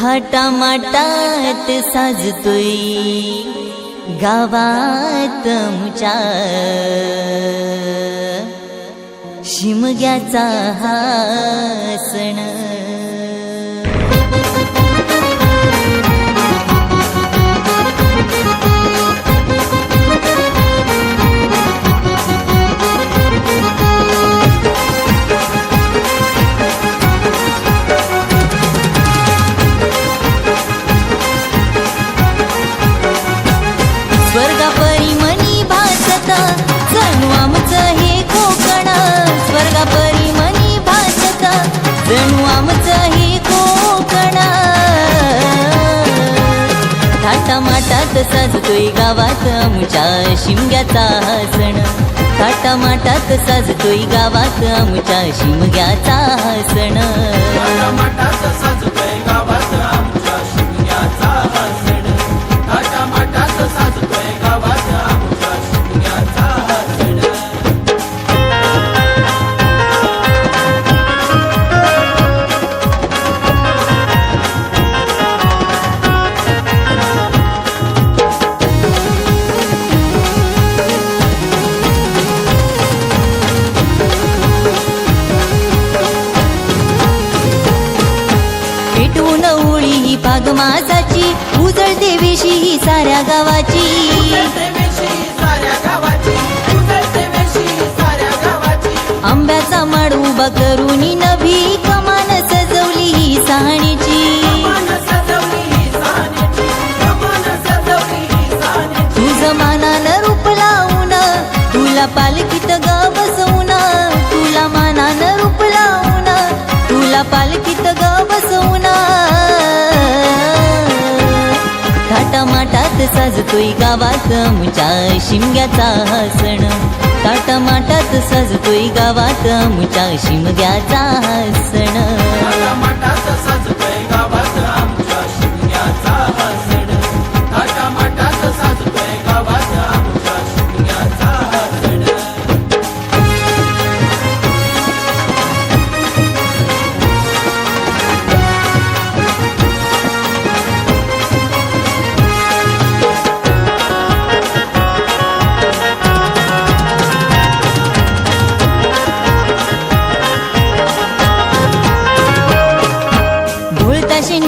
थाटामाटात साजतोय गावात मुच्या शिमग्याचा हा सण थाटामाटात साजतोय गावात आमच्या शिमग्याचा हा सण. थाटामाटात साजतोय गावात आमच्या शिमग्याचा हा सण. साऱ्या गावाची, उजळते वेशी साऱ्या गावाची. आंब्याचा माड उभा करून साजतोय गावात मुच्या शिमग्याचा हा सण थाटामाटात साजतोय गावात मुच्या शिमग्याचा हा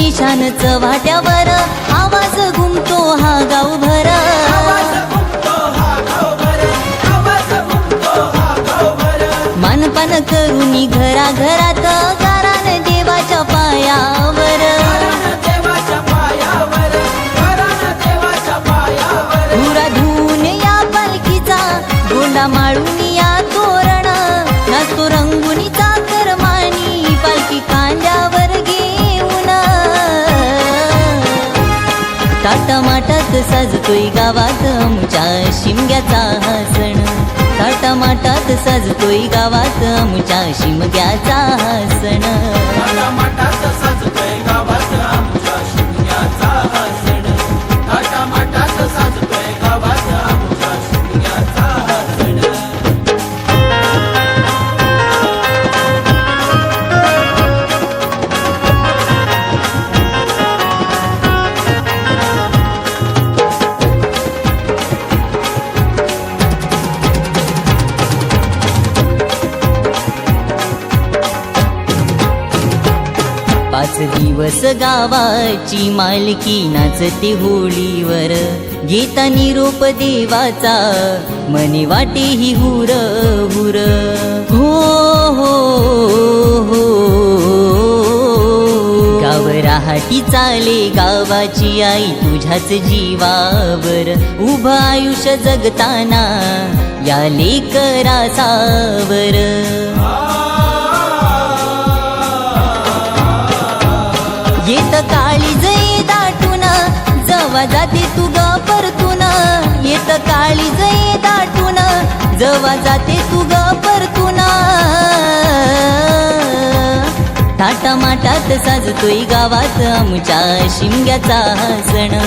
ढोलताशी निशानच वाट्यावर आवाज घुमतो हा गावभर. साजतोय गावात आमच्या शिमग्याचा हा सण टाटामाटात साजतोय गावात आमच्या शिमग्याचा हा दिवस गावाची मालकी नाचते होळीवर. घेता निरोप देवाचा मने वाटे ही हुर हुर. हो हो हो. गाव राहाटी चाले गावाची आई तुझ्याच जीवावर. उभं आयुष्य जगताना या लेकरा सावर जाते तू ग परतून. येत काळी जय दाटून. जवा जाते तू ग परतून. थाटामाटात साजतोय गावात आमच्या शिमग्याचा सण.